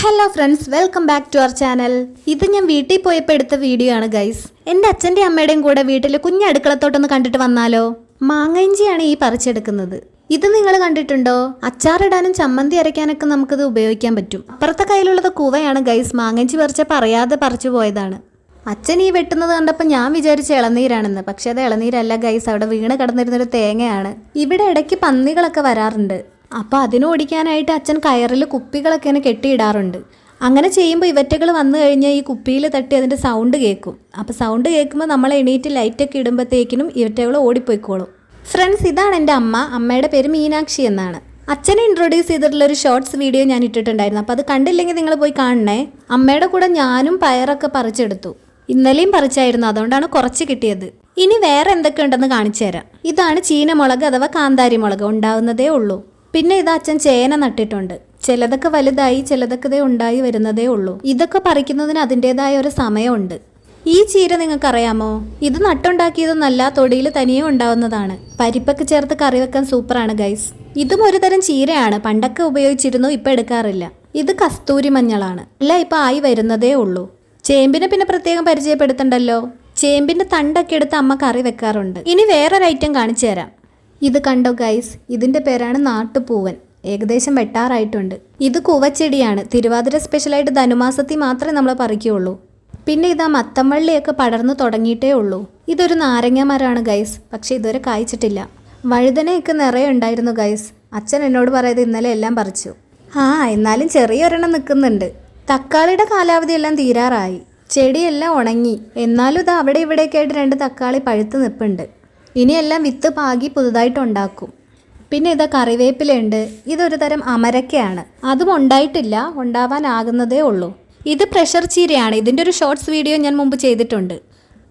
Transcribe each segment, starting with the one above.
Hello friends welcome back to our channel ഇത് ഞാൻ വീട്ടിൽ പോയപ്പോൾ എടുത്ത വീഡിയോ ആണ് ഗൈസ് എന്റെ അച്ഛന്റെ അമ്മയുടെയും കൂടെ വീട്ടിൽ കുഞ്ഞ് അടുക്കളത്തോട്ടൊന്ന് കണ്ടിട്ട് വന്നാലോ? മാങ്ങയിഞ്ചിയാണ് ഈ പറിച്ചെടുക്കുന്നത്. ഇത് നിങ്ങൾ കണ്ടിട്ടുണ്ടോ? അച്ചാറിടാനും ചമ്മന്തി അരയ്ക്കാനൊക്കെ നമുക്കിത് ഉപയോഗിക്കാൻ പറ്റും. അപ്പുറത്തെ കയ്യിലുള്ളത് കൂവയാണ് ഗൈസ് മാങ്ങഞ്ചി പറിച്ച പറയാതെ പറിച്ചു പോയതാണ്. അച്ഛൻ ഈ വെട്ടുന്നത് കണ്ടപ്പോൾ ഞാൻ വിചാരിച്ച ഇളനീരാണെന്ന്. പക്ഷേ അത് ഇളനീരല്ല ഗൈസ് അവിടെ വീണ് കിടന്നിരുന്നൊരു തേങ്ങയാണ്. ഇവിടെ ഇടയ്ക്ക് പന്നികളൊക്കെ വരാറുണ്ട്. അപ്പോൾ അതിന് ഓടിക്കാനായിട്ട് അച്ഛൻ കയറിൽ കുപ്പികളൊക്കെ ഇങ്ങനെ കെട്ടിയിടാറുണ്ട്. അങ്ങനെ ചെയ്യുമ്പോൾ ഇവറ്റകൾ വന്നു കഴിഞ്ഞാൽ ഈ കുപ്പിയിൽ തട്ടി അതിന്റെ സൗണ്ട് കേൾക്കും അപ്പോൾ സൗണ്ട് കേൾക്കുമ്പോൾ നമ്മൾ എണീറ്റ് ലൈറ്റൊക്കെ ഇടുമ്പോഴത്തേക്കിനും ഇവറ്റകൾ ഓടിപ്പോയിക്കോളും. ഫ്രണ്ട്സ് ഇതാണ് എന്റെ അമ്മ. അമ്മയുടെ പേര് മീനാക്ഷി എന്നാണ്. അച്ഛനെ ഇൻട്രൊഡ്യൂസ് ചെയ്തിട്ടുള്ള ഒരു ഷോർട്സ് വീഡിയോ ഞാൻ ഇട്ടിട്ടുണ്ടായിരുന്നു. അപ്പോൾ അത് കണ്ടില്ലെങ്കിൽ നിങ്ങൾ പോയി കാണണേ. അമ്മയുടെ കൂടെ ഞാനും പയറൊക്കെ പറിച്ചെടുത്തു. ഇന്നലെയും പറിച്ചായിരുന്നു. അതുകൊണ്ടാണ് കുറച്ച് കിട്ടിയത്. ഇനി വേറെ എന്തൊക്കെ ഉണ്ടെന്ന് കാണിച്ചു തരാം. ഇതാണ് ചീനമുളക് അഥവാ കാന്താരി മുളക് ഉണ്ടാവുന്നതേ ഉള്ളൂ. പിന്നെ ഇത് അച്ഛൻ ചേന നട്ടിട്ടുണ്ട്. ചിലതൊക്കെ വലുതായി ചിലതൊക്കെ ഉണ്ടായി വരുന്നതേ ഉള്ളൂ. ഇതൊക്കെ പറിക്കുന്നതിന് അതിന്റെതായ ഒരു സമയമുണ്ട്. ഈ ചീര നിങ്ങൾക്കറിയാമോ? ഇത് നട്ടുണ്ടാക്കിയതൊന്നല്ല തൊടിയിൽ തനിയെ ഉണ്ടാവുന്നതാണ്. പരിപ്പൊക്കെ ചേർത്ത് കറി വെക്കാൻ സൂപ്പറാണ് ഗൈസ്. ഇതും ഒരു തരം ചീരയാണ്. പണ്ടൊക്കെ ഉപയോഗിച്ചിരുന്നു ഇപ്പം എടുക്കാറില്ല. ഇത് കസ്തൂരി മഞ്ഞളാണ്. അല്ല ഇപ്പം ആയി വരുന്നതേ ഉള്ളൂ. ചേമ്പിനെ പിന്നെ പ്രത്യേകം പരിചയപ്പെടുത്തണ്ടല്ലോ? ചേമ്പിന്റെ തണ്ടൊക്കെ എടുത്ത് അമ്മ കറി വെക്കാറുണ്ട്. ഇനി വേറൊരു ഐറ്റം കാണിച്ചു തരാം ഇത് കണ്ടോ ഗൈസ് ഇതിന്റെ പേരാണ് നാട്ടുപൂവൻ. ഏകദേശം വെട്ടാറായിട്ടുണ്ട്. ഇത് കൂവച്ചെടിയാണ്. തിരുവാതിര സ്പെഷ്യലായിട്ട് ധനുമാസത്തിൽ മാത്രമേ നമ്മൾ പറിക്കുകയുള്ളൂ. പിന്നെ ഇതാ മത്തംവള്ളിയൊക്കെ പടർന്നു തുടങ്ങിയിട്ടേ ഉള്ളൂ. ഇതൊരു നാരങ്ങ മരമാണ് ഗൈസ് പക്ഷെ ഇതുവരെ കായ്ച്ചിട്ടില്ല. വഴുതനയൊക്കെ നിറയെ ഉണ്ടായിരുന്നു ഗൈസ് അച്ഛൻ എന്നോട് പറയത് ഇന്നലെ എല്ലാം പറിച്ചു. ആ എന്നാലും ചെറിയൊരെണ്ണം നിൽക്കുന്നുണ്ട്. തക്കാളിയുടെ കാലാവധി എല്ലാം തീരാറായി. ചെടിയെല്ലാം ഉണങ്ങി. എന്നാലും ഇത് അവിടെ ഇവിടെയൊക്കെ ആയിട്ട് രണ്ട് തക്കാളി പഴുത്ത് നിൽപ്പുണ്ട്. ഇനിയെല്ലാം വിത്ത് പാകി പുതുതായിട്ട് ഉണ്ടാക്കും. പിന്നെ ഇതാ കറിവേപ്പിലയുണ്ട്. ഇതൊരു തരം അമരക്കയാണ്. അതും ഉണ്ടായിട്ടില്ല. ഉണ്ടാവാനാകുന്നതേ ഉള്ളൂ. ഇത് പ്രഷർ ചീരയാണ്. ഇതിന്റെ ഒരു ഷോർട്സ് വീഡിയോ ഞാൻ മുമ്പ് ചെയ്തിട്ടുണ്ട്.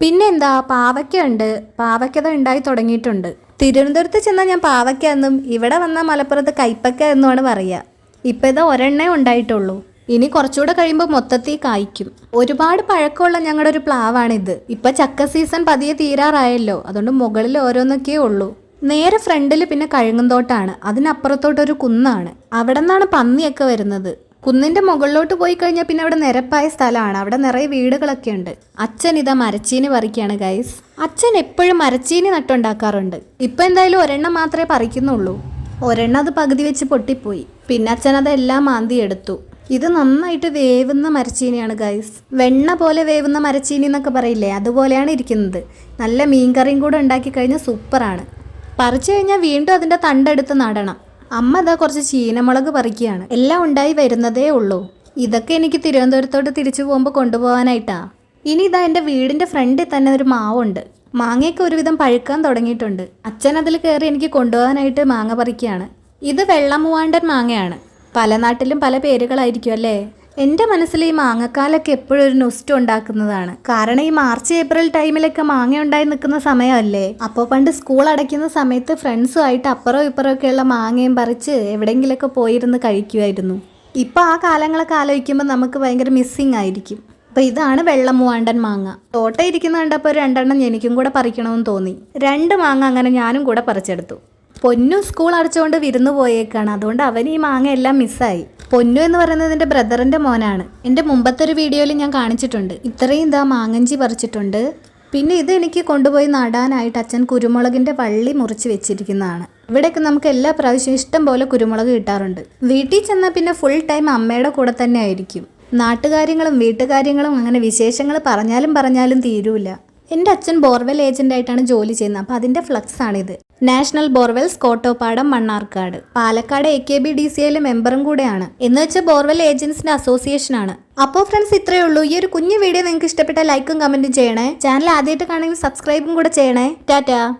പിന്നെ എന്താ പാവയ്ക്ക ഉണ്ട് പാവയ്ക്കത ഉണ്ടായി തുടങ്ങിയിട്ടുണ്ട്. തിരുവനന്തപുരത്ത് ചെന്നാൽ ഞാൻ പാവയ്ക്ക എന്നും ഇവിടെ വന്നാൽ മലപ്പുറത്ത് കൈപ്പക്ക എന്നുമാണ് പറയുക. ഇപ്പം ഇതാ ഒരെണ്ണേ ഉണ്ടായിട്ടുള്ളൂ. ഇനി കുറച്ചുകൂടെ കഴിയുമ്പോൾ മൊത്തത്തിൽ കായ്ക്കും. ഒരുപാട് പഴക്കമുള്ള ഞങ്ങളുടെ ഒരു പ്ലാവാണിത്. ഇപ്പൊ ചക്ക സീസൺ പതിയെ തീരാറായല്ലോ. അതുകൊണ്ട് മുകളിൽ ഓരോന്നൊക്കെ ഉള്ളൂ. നേരെ ഫ്രണ്ടിൽ പിന്നെ കഴുങ്ങുന്തോട്ടാണ്. അതിനപ്പുറത്തോട്ടൊരു കുന്നാണ്. അവിടെ നിന്നാണ് പന്നിയൊക്കെ വരുന്നത്. കുന്നിന്റെ മുകളിലോട്ട് പോയി കഴിഞ്ഞാൽ പിന്നെ അവിടെ നിരപ്പായ സ്ഥലമാണ്. അവിടെ നിറയെ വീടുകളൊക്കെ ഉണ്ട്. അച്ഛൻ ഇതാ മരച്ചീനി പറിക്കുകയാണ് ഗൈസ് അച്ഛൻ എപ്പോഴും മരച്ചീനി നട്ടുണ്ടാക്കാറുണ്ട്. ഇപ്പൊ എന്തായാലും ഒരെണ്ണം മാത്രമേ പറിക്കുന്നുള്ളൂ. ഒരെണ്ണം അത് പകുതി വെച്ച് പൊട്ടിപ്പോയി. പിന്നെ അച്ഛൻ അതെല്ലാം മാന്തി എടുത്തു. ഇത് നന്നായിട്ട് വേവുന്ന മരച്ചീനിയാണ് ഗൈസ് വെണ്ണ പോലെ വേവുന്ന മരച്ചീനി എന്നൊക്കെ പറയില്ലേ? അതുപോലെയാണ് ഇരിക്കുന്നത്. നല്ല മീൻകറിയും കൂടെ ഉണ്ടാക്കി കഴിഞ്ഞാൽ സൂപ്പറാണ്. പറിച്ചു കഴിഞ്ഞാൽ വീണ്ടും അതിന്റെ തണ്ടെടുത്ത് നടണം. അമ്മ ഇതാ കുറച്ച് ചീനമുളക് പറിക്കുകയാണ്. എല്ലാം ഉണ്ടായി വരുന്നതേ ഉള്ളൂ. ഇതൊക്കെ എനിക്ക് തിരുവനന്തപുരത്തോട്ട് തിരിച്ചു പോകുമ്പോൾ കൊണ്ടുപോകാനായിട്ടാ. ഇനി ഇതാ എന്റെ വീടിന്റെ ഫ്രണ്ടിൽ തന്നെ ഒരു മാവുണ്ട്. മാങ്ങയൊക്കെ ഒരുവിധം പഴുക്കാൻ തുടങ്ങിയിട്ടുണ്ട്. അച്ഛൻ അതിൽ കയറി എനിക്ക് കൊണ്ടുപോകാനായിട്ട് മാങ്ങ പറിക്കുകയാണ്. ഇത് വെള്ളമൂവാണ്ടൻ മാങ്ങയാണ്. പല നാട്ടിലും പല പേരുകളായിരിക്കും അല്ലേ? എന്റെ മനസ്സിൽ ഈ മാങ്ങക്കാലൊക്കെ എപ്പോഴും ഒരു നൊസ്റ്റ് ഉണ്ടാക്കുന്നതാണ്. കാരണം ഈ മാർച്ച് ഏപ്രിൽ ടൈമിലൊക്കെ മാങ്ങ ഉണ്ടായി നിൽക്കുന്ന സമയമല്ലേ? അപ്പോൾ പണ്ട് സ്കൂൾ അടയ്ക്കുന്ന സമയത്ത് ഫ്രണ്ട്സുമായിട്ട് അപ്പുറം ഇപ്പുറം ഒക്കെയുള്ള മാങ്ങയും പറിച്ച് എവിടെയെങ്കിലുമൊക്കെ പോയിരുന്ന് കഴിക്കുമായിരുന്നു. ഇപ്പോൾ ആ കാലങ്ങളൊക്കെ ആലോചിക്കുമ്പോൾ നമുക്ക് ഭയങ്കര മിസ്സിങ് ആയിരിക്കും. അപ്പോൾ ഇതാണ് വെള്ളമൂവാണ്ടൻ മാങ്ങ. തോട്ടയിരിക്കുന്ന കണ്ടപ്പോൾ രണ്ടെണ്ണം എനിക്കും കൂടെ പറിക്കണമെന്ന് തോന്നി. രണ്ട് മാങ്ങ അങ്ങനെ ഞാനും കൂടെ പറിച്ചെടുത്തു. പൊന്നു സ്കൂൾ അടച്ചുകൊണ്ട് വിരുന്ന് പോയേക്കാണ്. അതുകൊണ്ട് അവൻ ഈ മാങ്ങ എല്ലാം മിസ്സായി പൊന്നു എന്ന് പറയുന്നത് എന്റെ ബ്രദറിന്റെ മോനാണ്. എന്റെ മുമ്പത്തെ ഒരു വീഡിയോയിൽ ഞാൻ കാണിച്ചിട്ടുണ്ട്. ഇത്രയും ഇതാ മാങ്ങഞ്ചി പറിച്ചിട്ടുണ്ട്. പിന്നെ ഇത് എനിക്ക് കൊണ്ടുപോയി നടാനായിട്ട് അച്ഛൻ കുരുമുളകിന്റെ വള്ളി മുറിച്ച് വെച്ചിരിക്കുന്നതാണ്. ഇവിടെയൊക്കെ നമുക്ക് എല്ലാ പ്രാവശ്യവും ഇഷ്ടം പോലെ കുരുമുളക് കിട്ടാറുണ്ട്. വീട്ടിൽ ചെന്നാൽ പിന്നെ ഫുൾ ടൈം അമ്മയുടെ കൂടെ തന്നെ ആയിരിക്കും. നാട്ടുകാര്യങ്ങളും വീട്ടുകാര്യങ്ങളും അങ്ങനെ വിശേഷങ്ങൾ പറഞ്ഞാലും പറഞ്ഞാലും തീരൂല. എന്റെ അച്ഛൻ ബോർവെൽ ഏജന്റായിട്ടാണ് ജോലി ചെയ്യുന്നത്. അപ്പോൾ അതിന്റെ ഫ്ലക്സ് ആണിത്. National borewells Kottopadam Mannarkkad. Palakkad A K B D C എയിലെ മെമ്പറും കൂടെയാണ്. എന്ന് വെച്ചാൽ ബോർവെൽ ഏജൻസിന്റെ അസോസിയേഷൻ ആണ്. അപ്പോൾ ഫ്രണ്ട്സ് ഇത്രയേ ഉള്ളൂ. ഈ ഒരു കുഞ്ഞു വീഡിയോ നിങ്ങൾക്ക് ഇഷ്ടപ്പെട്ട ലൈക്കും കമന്റും ചെയ്യണേ. ചാനൽ ആദ്യമായിട്ട് കാണുമെങ്കിൽ സബ്സ്ക്രൈബും കൂടെ ചെയ്യണേ. ടാറ്റാ.